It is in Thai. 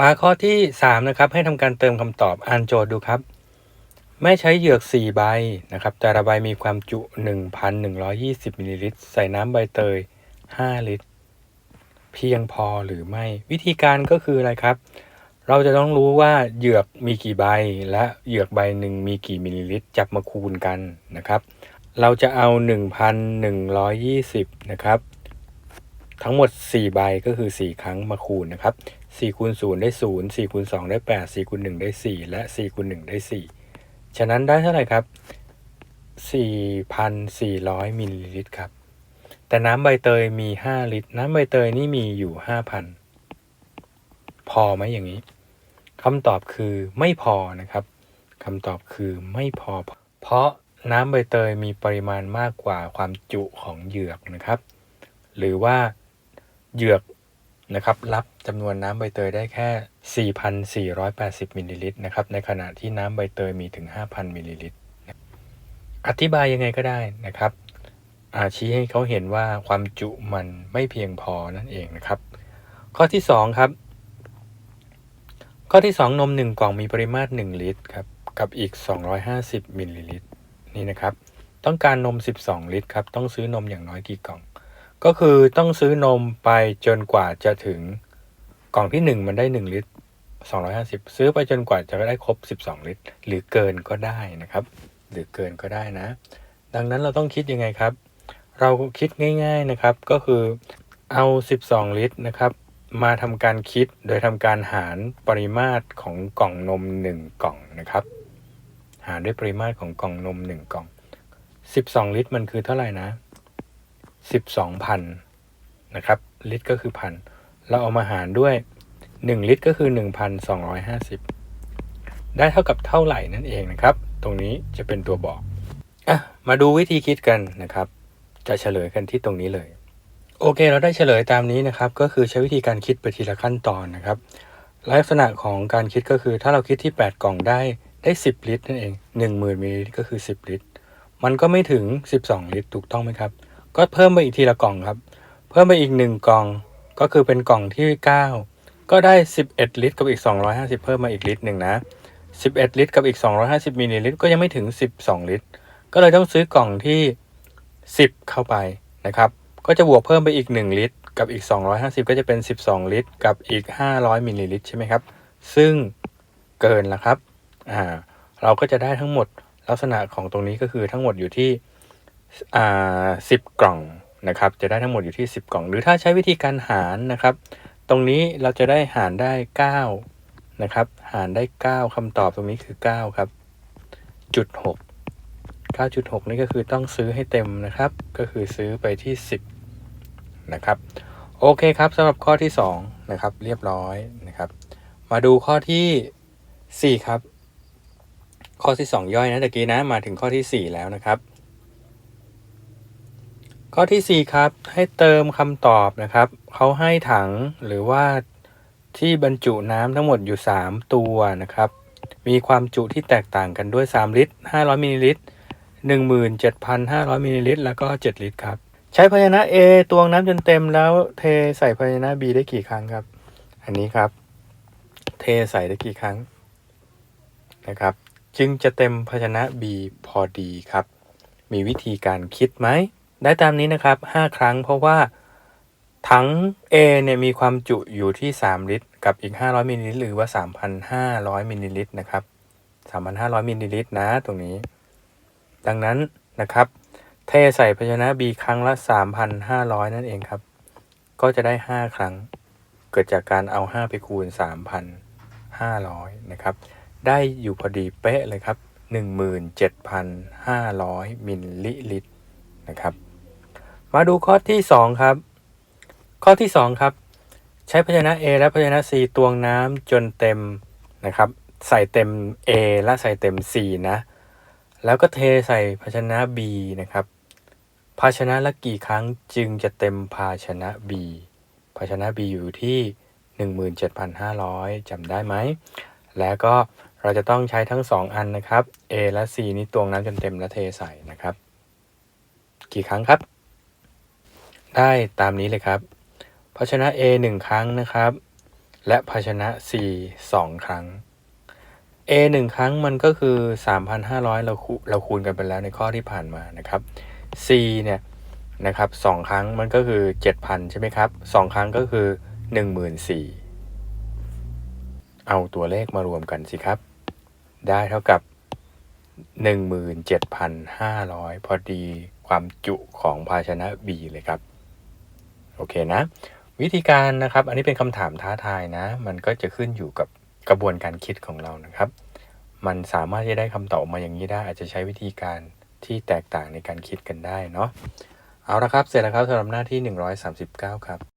มาข้อที่3นะครับให้ทำการเติมคำตอบอ่านโจทย์ดูครับแม่ใช้เหยือก 4 ใบนะครับแต่ละใบมีความจุ 1,120มิลลิลิตรใส่น้ำใบเตย 5 ลิตร เพียงพอหรือไม่ วิธีการก็คืออะไรครับ เราจะต้องรู้ว่าเหยือกมีกี่ใบ และเหยือกใบหนึ่งมีกี่มิลลิลิตร จับมาคูณกันนะครับ เราจะเอา 1,120นะครับ ทั้งหมด 4 ใบก็คือ 4 ครั้งมาคูณนะครับ4คูณ0ได้ 0 4คูณ2ได้ 8 4คูณ1ได้ 4 และ4คูณ1ได้ 4 ฉะนั้นได้เท่าไหร่ครับ 4,400 มิลลิลิตรครับ แต่น้ำใบเตยมี 5 ลิตร น้ำใบเตยนี่มีอยู่ 5,000 พอไหมอย่างนี้คำตอบคือไม่พอนะครับคำตอบคือไม่พอ เพราะน้ำใบเตยมีปริมาณมากกว่าความจุของเหยือกนะครับ หรือว่า เหยือกนะครับรับจำนวนน้ำใบเตยได้แค่ 4,480มิลลิลิตรนะครับในขณะที่น้ำใบเตยมีถึง 5,000มิลลิลิตรอธิบายยังไงก็ได้นะครับอาชี้ให้เขาเห็นว่าความจุมันไม่เพียงพอนั่นเองนะครับ ข้อที่ 2 ครับ ข้อที่ 2 นม 1 กล่องมีปริมาตร 1 ลิตรครับกับอีก 250มิลลิลิตรนี่นะครับ ต้องการนม 12 ลิตรครับ ต้องซื้อนมอย่างน้อยกี่กล่อง ก็คือต้องซื้อนมไปจนกว่าจะถึงกล่องที่ 1 มันได้ 1 ลิตร 250 ซื้อไปจนกว่าจะได้ครบ 12 ลิตร หรือเกินก็ได้นะครับ หรือเกินก็ได้นะ ดังนั้นเราต้องคิดยังไงครับ เราคิดง่าย ๆนะครับ ก็คือเอา 12 ลิตรนะครับ มาทำการคิดโดยทำการหารปริมาตรของกล่องนม 1 กล่องนะครับ หารด้วยปริมาตรของกล่องนม 1 กล่อง 12 ลิตรมันคือเท่าไหร่นะ 12,000นะครับลิตรก็คือพันเราเอามาหารด้วย 1 ลิตรก็คือ 1,250 ได้เท่ากับเท่าไหร่นั่นเองนะครับ ตรงนี้จะเป็นตัวบอกอะมาดูวิธีคิดกันนะครับ จะเฉลยกันที่ตรงนี้เลย โอเค เราได้เฉลยตามนี้นะครับ ก็คือใช้วิธีการคิดไปทีละขั้นตอนนะครับลักษณะของการคิดก็คือถ้าเราคิดที่ 8 กล่องได้ได้ 10 ลิตรนั่นเอง 10,000มิลลิลิตรก็คือ 10 ลิตร มันก็ไม่ถึง 12 ลิตรถูกต้องไหมครับ ก็เพิ่มไปอีกทีละกล่องครับ เพิ่มไปอีกหนึ่งกล่อง ก็คือเป็นกล่องที่ 9 ก็ได้ 11 ลิตร กับอีก 250 เพิ่มมาอีกลิตรหนึ่งนะ 11 ลิตร กับอีก 250มิลลิลิตรก็ยังไม่ถึง 12 ลิตร ก็เลยต้องซื้อกล่องที่ 10 เข้าไปนะครับ ก็จะบวกเพิ่มไปอีก 1 ลิตร กับอีก 250 ก็จะเป็น 12 ลิตร กับอีก 500มิลลิลิตรใช่ไหมครับ ซึ่งเกินแล้วครับ อ่า เราก็จะได้ทั้งหมดลักษณะของตรงนี้ก็คือทั้งหมดอยู่ที่ อ่าสิบกล่องนะครับ จะได้ทั้งหมดอยู่ที่ 10 กล่อง หรือถ้าใช้วิธีการหารนะครับ ตรงนี้เราจะได้หารได้ 9 นะครับ หารได้ 9คำตอบตรงนี้คือ 9 ครับจุด6 9.6นี่ก็คือต้องซื้อให้เต็มนะครับ ก็คือซื้อไปที่ 10 นะครับ โอเคครับสำหรับข้อที่ 2 นะครับ เรียบร้อยนะครับ มาดูข้อที่ 4 ครับ ข้อที่ 2 ย่อยนะตะกี้นะมาถึงข้อที่ 4 แล้วนะครับ ข้อที่ 4 ครับ ให้เติมคำตอบนะครับ เขาให้ถังหรือว่าที่บรรจุน้ำทั้งหมดอยู่ 3 ตัวนะครับ มีความจุที่แตกต่างกันด้วย 3 ลิตร 500มิลลิลิตร 17,500มิลลิลิตร แล้วก็ 7 ลิตรครับ ใช้ภาชนะ A ตวงน้ำจนเต็มแล้วเทใส่ภาชนะ B ได้กี่ครั้งครับ อันนี้ครับ เทใส่ได้กี่ครั้งนะครับ จึงจะเต็มภาชนะ B พอดีครับ มีวิธีการคิดไหม ได้ตามนี้นะครับ 5 ครั้งเพราะว่าถัง A เนี่ยมีความจุอยู่ที่ 3 ลิตร กับอีก 500มิลลิลิตรหรือว่า 3,500มิลลิลิตรนะครับ 3,500มิลลิลิตรนะตรงนี้ ดังนั้นนะครับ เทใส่ภาชนะ B ครั้งละ 3,500 นั่นเองครับ ก็จะได้ 5 ครั้ง เกิดจากการเอา 5 ไปคูณ 3,500 นะครับ ได้อยู่พอดีเป๊ะเลยครับ 17,500มิลลิลิตรนะครับ มาดูข้อที่ 2 ครับ ข้อที่ 2 ครับ ใช้ภาชนะ A และภาชนะ C ตวงน้ำจนเต็มนะครับ ใส่เต็ม A และใส่เต็ม C นะ แล้วก็เทใส่ภาชนะ B นะครับ ภาชนะละกี่ครั้งจึงจะเต็มภาชนะ B ภาชนะ B อยู่ที่ 17,500จำได้ไหม แล้วก็เราจะต้องใช้ทั้ง 2 อันนะครับ A และ C นี้ตวงน้ำจนเต็มและเทใส่นะครับ กี่ครั้งครับ ได้ตามนี้เลยครับ ภาชนะ A 1 ครั้งนะครับ และภาชนะ C 2 ครั้ง A 1 ครั้งมันก็คือ 3,500 เราคูเราคูณกันไปแล้วในข้อที่ผ่านมานะครับ C เนี่ยนะครับสองครั้งมันก็คือ 7,000 ใช่ไหมครับสองครั้งก็คือ 14,000 เอาตัวเลขมารวมกันสิครับ ได้เท่ากับ 17,500 พอดีความจุของภาชนะ B เลยครับ โอเคนะ วิธีการนะครับ อันนี้เป็นคำถามท้าทายนะ มันก็จะขึ้นอยู่กับกระบวนการคิดของเรานะครับ มันสามารถจะได้คำตอบออกมาอย่างนี้ได้ อาจจะใช้วิธีการที่แตกต่างในการคิดกันได้เนาะเอาละครับ เสร็จแล้วครับสำหรับหน้าที่ 139 ครับ